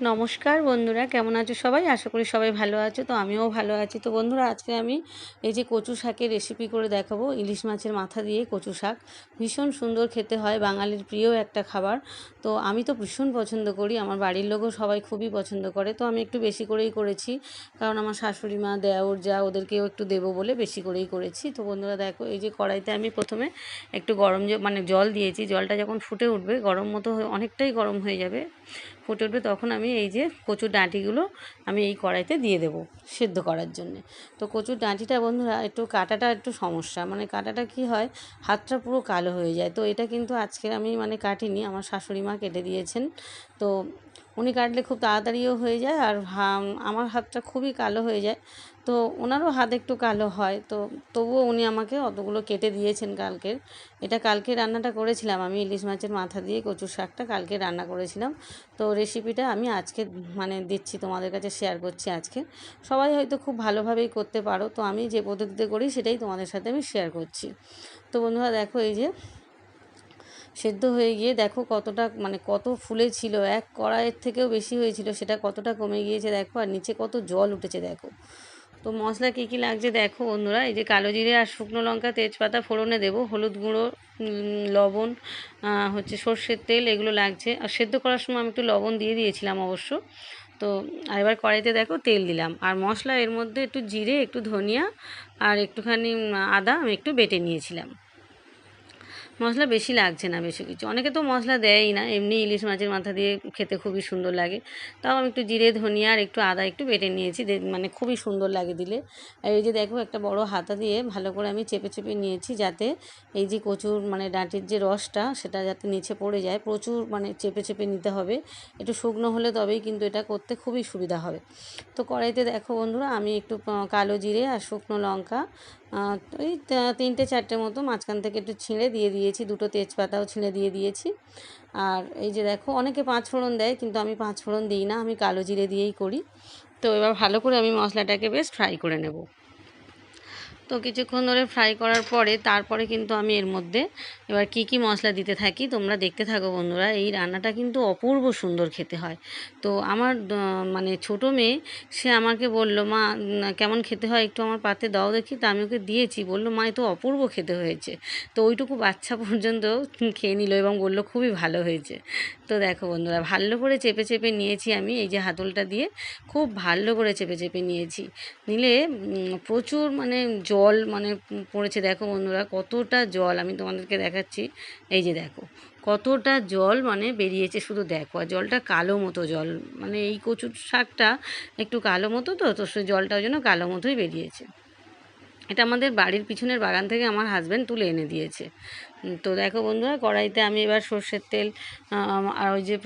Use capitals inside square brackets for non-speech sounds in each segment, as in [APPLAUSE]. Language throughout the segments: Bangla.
নমস্কার বন্ধুরা, কেমন আছো সবাই? আশা করি সবাই ভালো আছো, তো আমিও ভালো আছি। তো বন্ধুরা, আজকে আমি এই যে কচু শাকের রেসিপি করে দেখাবো, ইলিশ মাছের মাথা দিয়ে কচু শাক। ভীষণ সুন্দর খেতে হয়, বাঙালির প্রিয় একটা খাবার। তো আমি তো ভীষণ পছন্দ করি, আমার বাড়ির লোকও সবাই খুবই পছন্দ করে, তো আমি একটু বেশি করেই করেছি। কারণ আমার শাশুড়ি মা, দেওর, যা, ওদেরকেও একটু দেবো বলে বেশি করেই করেছি। তো বন্ধুরা, দেখো, এই যে কড়াইতে আমি প্রথমে একটু গরম মানে জল দিয়েছি। জলটা যখন ফুটে উঠবে, গরম মতো অনেকটাই গরম হয়ে যাবে। ফুটে উঠবে তখন আমি এই যে কচুর ডাঁটিগুলো আমি এই কড়াইতে দিয়ে দেবো সেদ্ধ করার জন্যে। তো কচুর ডাঁটিটা বন্ধুরা একটু কাটাটা একটু সমস্যা মানে কাটাটা কি হয় হাতটা পুরো কালো হয়ে যায়। তো এটা কিন্তু আজকে আমি মানে কাটিনি, আমার শাশুড়ি মা কেটে দিয়েছেন। তো উনি কাটলে খুব তাড়াতাড়িও হয়ে যায় আর আমার হাতটা খুবই কালো হয়ে যায়। তো ওনারও হাত একটু কালো হয়। তো তবুও উনি আমাকে অতগুলো কেটে দিয়েছেন কালকের। এটা কালকে রান্নাটা করেছিলাম আমি, ইলিশ মাছের মাথা দিয়ে কচুর শাকটা কালকে রান্না করেছিলাম। তো রেসিপিটা আমি আজকে মানে দিচ্ছি, তোমাদের কাছে শেয়ার করছি আজকে। সবাই হয়তো খুব ভালোভাবেই করতে পারো। তো আমি যে পদ্ধতিতে করি সেটাই তোমাদের সাথে আমি শেয়ার করছি। তো বন্ধুরা দেখো এই যে সেদ্ধ হয়ে গিয়ে দেখো কতটা মানে কত ফুলে ছিল, এক কড়াইয়ের থেকেও বেশি হয়েছিল, সেটা কতটা কমে গিয়েছে দেখো, আর নিচে কত জল উঠেছে দেখো। তো মশলা কী কী লাগছে দেখো বন্ধুরা, এই যে কালো জিরে আর শুকনো লঙ্কা, তেজপাতা, ফোড়নে দেবো, হলুদ গুঁড়ো লবণ হচ্ছে সর্ষের তেল, এগুলো লাগছে। আর সেদ্ধ করার সময় আমি একটু লবণ দিয়ে দিয়েছিলাম অবশ্য। তো আর এবার কড়াইতে দেখো তেল দিলাম। আর মশলা এর মধ্যে একটু জিরে, একটু ধনিয়া আর একটুখানি আদা আমি একটু বেটে নিয়েছিলাম। মশলা বেশি লাগছে না বেশি কিছু। অনেকে তো মশলা দেয়ই না, এমনি ইলিশ মাছের মাথা দিয়ে খেতে খুবই সুন্দর লাগে। তাও আমি একটু জিরে, ধনিয়া আর একটু আদা একটু বেটে নিয়েছি মানে খুবই সুন্দর লাগে দিলে। আর এই যে দেখো একটা বড় হাতা দিয়ে ভালো করে আমি চেপে চেপে নিয়েছি যাতে এই যে কচুর মানে ডাঁটির যে রসটা, সেটা যাতে নিচে পড়ে যায়। প্রচুর মানে চেপে চেপে নিতে হবে। একটু শুকনো হলে তবেই কিন্তু এটা করতে খুবই সুবিধা হবে। তো কড়াইতে দেখো বন্ধুরা, আমি একটু কালো জিরে আর শুকনো লঙ্কা ওই তিনটে চারটে মতো মাঝখান থেকে একটু ছিঁড়ে দিয়ে দিয়েছি। দুটো তেজপাতাও ছিঁড়ে দিয়ে দিয়েছি। আর এই যে দেখো, অনেকে পাঁচ ফোড়ন দেয়, কিন্তু আমি পাঁচ ফোড়ন দিই না, আমি কালো জিরে দিয়েই করি। তো এবার ভালো করে আমি মশলাটাকে বেশ ফ্রাই করে নেব। তো কিছুক্ষণ ধরে ফ্রাই করার পরে তারপরে কিন্তু আমি এর মধ্যে এবার কি কি মশলা দিতে থাকি তোমরা দেখতে থাকো বন্ধুরা। এই রান্নাটা কিন্তু অপূর্ব সুন্দর খেতে হয়। তো আমার মানে ছোট মেয়ে, সে আমাকে বলল, মা কেমন খেতে হয় একটু আমার পাতে দাও দেখি। তা আমি ওকে দিয়েছি। বলল, মা, এ তো অপূর্ব খেতে হয়েছে। তো ওইটুকু বাচ্চা [LAUGHS] পর্যন্ত খেয়ে নিল এবং বলল, খুবই ভালো হয়েছে। তো দেখো বন্ধুরা, ভালো করে চেপে চেপে নিয়েছি আমি। এই যে হাতলটা দিয়ে খুব ভালো করে চেপে চেপে নিয়েছি। নিলে প্রচুর মানে জল মানে পড়েছে, দেখো বন্ধুরা, কতটা জল, আমি তোমাদেরকে দেখাচ্ছি। এই যে দেখো, কতটা জল মানে বেরিয়েছে, শুধু দেখো, আর জলটা কালো মতো জল মানে এই কচুর শাকটা একটু কালো মতো তো তো সে জলটা ওই জন্য কালো মতোই বেরিয়েছে। এটা আমাদের বাড়ির পিছনের বাগান থেকে আমার হাজব্যান্ড তুলে এনে দিয়েছে। তো দেখো বন্ধুরা, কড়াইতে আমি এবার সর্ষের তেল আর ওই যে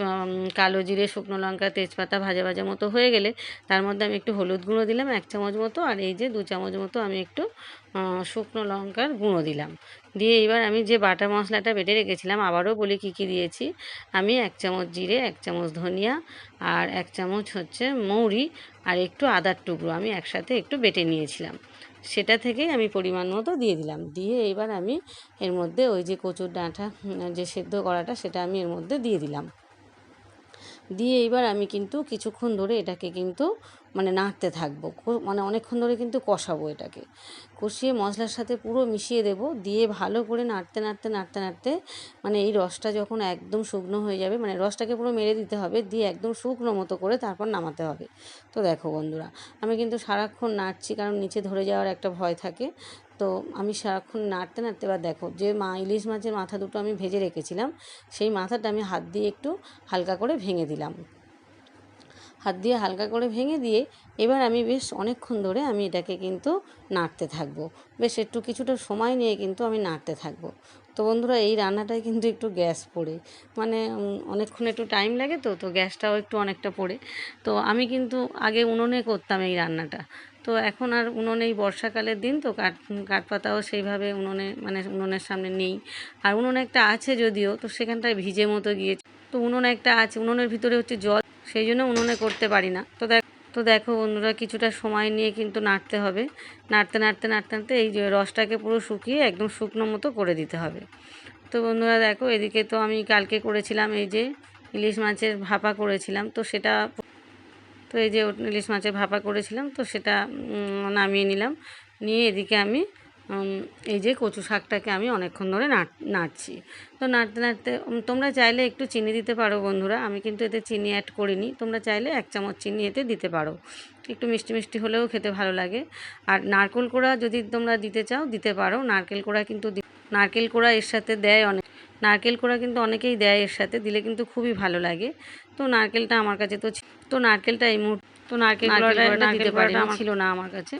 কালো জিরে, শুকনো লঙ্কা, তেজপাতা ভাজা ভাজা মতো হয়ে গেলে তার মধ্যে আমি একটু হলুদ গুঁড়ো দিলাম, এক চামচ মতো, আর এই যে দু চামচ মতো আমি একটু শুকনো লঙ্কার গুঁড়ো দিলাম। দিয়ে এবার আমি যে বাটা মশলাটা বেটে রেখেছিলাম, আবারও বলি কী কী দিয়েছি। আমি এক চামচ জিরে, এক চামচ ধনিয়া, আর এক চামচ হচ্ছে মৌরি, আর একটু আদার টুকরো আমি একসাথে একটু বেটে নিয়েছিলাম। সেটা থেকেই আমি পরিমাণ মতো দিয়ে দিলাম। দিয়ে এবার আমি এর মধ্যে ওই যে কচুর ডাঁটা, যে সেদ্ধ করাটা, সেটা আমি এর মধ্যে দিয়ে দিলাম। দিয়ে এবার আমি কিন্তু কিছুক্ষণ ধরে এটাকে কিন্তু মানে নাড়তে থাকব। মানে অনেকক্ষণ ধরে কিন্তু কষাবো এটাকে। কষিয়ে মশলার সাথে পুরো মিশিয়ে দেবো। দিয়ে ভালো করে নাড়তে নাড়তে নাড়তে নাড়তে মানে এই রসটা যখন একদম শুকনো হয়ে যাবে মানে রসটাকে পুরো মেরে দিতে হবে, দিয়ে একদম শুকনো মতো করে তারপর নামাতে হবে। তো দেখো বন্ধুরা, আমি কিন্তু সারাক্ষণ নাড়ছি কারণ নিচে ধরে যাওয়ার একটা ভয় থাকে। তো আমি সারাক্ষণ নাড়তে নাড়তে, এবার দেখো যে মা, ইলিশ মাছের মাথা দুটো আমি ভেজে রেখেছিলাম, সেই মাথাটা আমি হাত দিয়ে একটু হালকা করে ভেঙে দিলাম। হাত দিয়ে হালকা করে ভেঙে দিয়ে এবার আমি বেশ অনেকক্ষণ ধরে আমি এটাকে কিন্তু নাড়তে থাকব। বেশ একটু কিছুটা সময় নিয়ে কিন্তু আমি নাড়তে থাকব। তো বন্ধুরা, এই রান্নাটায় কিন্তু একটু গ্যাস পড়ে। মানে অনেকক্ষণ একটু টাইম লাগে তো তো গ্যাসটাও একটু অনেকটা পড়ে। তো আমি কিন্তু আগে উনুনে করতাম এই রান্নাটা। তো এখন আর উনুনে এই বর্ষাকালের দিন তো কাঠ কাঠপাতাও সেইভাবে উনুনে মানে উনুনের সামনে নেই। আর উনুন একটা আছে যদিও, তো সেখানটায় ভিজে মতো গিয়েছে। তো উনুন একটা আছে, উনুনের ভিতরে হচ্ছে জল সেই জন্য উনুনে করতে পারি না। তো দেখ, তো দেখো বন্ধুরা, কিছুটা সময় নিয়ে কিন্তু নাড়তে হবে। নাড়তে নাড়তে নাড়তে নাড়তে এই যে রসটাকে পুরো শুকিয়ে একদম শুকনো মতো করে দিতে হবে। তো বন্ধুরা দেখো, এদিকে তো আমি কালকে করেছিলাম এই যে ইলিশ মাছের ভাপা করেছিলাম। তো সেটা তো এই যে ইলিশ মাছের ভাপা করেছিলাম, তো সেটা নামিয়ে নিলাম। নিয়ে এদিকে আমি এই যে কচু শাকটাকে আমি অনেকক্ষণ ধরে নাড় নাড়ছি। তো নাড়তে নাড়তে তোমরা চাইলে একটু চিনি দিতে পারো বন্ধুরা। আমি কিন্তু এতে চিনি অ্যাড করিনি। তোমরা চাইলে এক চামচ চিনি এতে দিতে পারো। একটু মিষ্টি মিষ্টি হলেও খেতে ভালো লাগে। আর নারকেল কোড়া যদি তোমরা দিতে চাও দিতে পারো। নারকেল কোড়া কিন্তু নারকেল কোড়া এর সাথে দেয় অনেক নারকেল কোড়া কিন্তু অনেকেই দেয় এর সাথে দিলে কিন্তু খুবই ভালো লাগে। তো নারকেলটা আমার কাছে তো তো নারকেলটা এই মুহূর্তে তো নারকেল কোড়াটা দিতে পারি ছিল না আমার কাছে।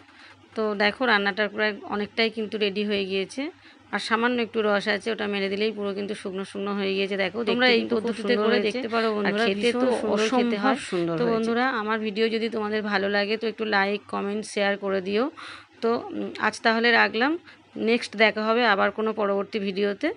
তো দেখো রান্নাটার প্রায় অনেকটাই কিন্তু রেডি হয়ে গিয়েছে। আর সামান্য একটু রস আছে ওটা মেরে দিলেই পুরো কিন্তু শুকনো শুকনো হয়ে গিয়েছে। দেখো তোমরা এই পদ্ধতিতে করে দেখতে পারো বন্ধুরা খেতে তো খেতে হয়। সুন্দর তো বন্ধুরা আমার ভিডিও যদি তোমাদের ভালো লাগে তো একটু লাইক কমেন্ট শেয়ার করে দিও। তো আজ তাহলে রাখলাম। নেক্সট দেখা হবে আবার কোনো পরবর্তী ভিডিওতে।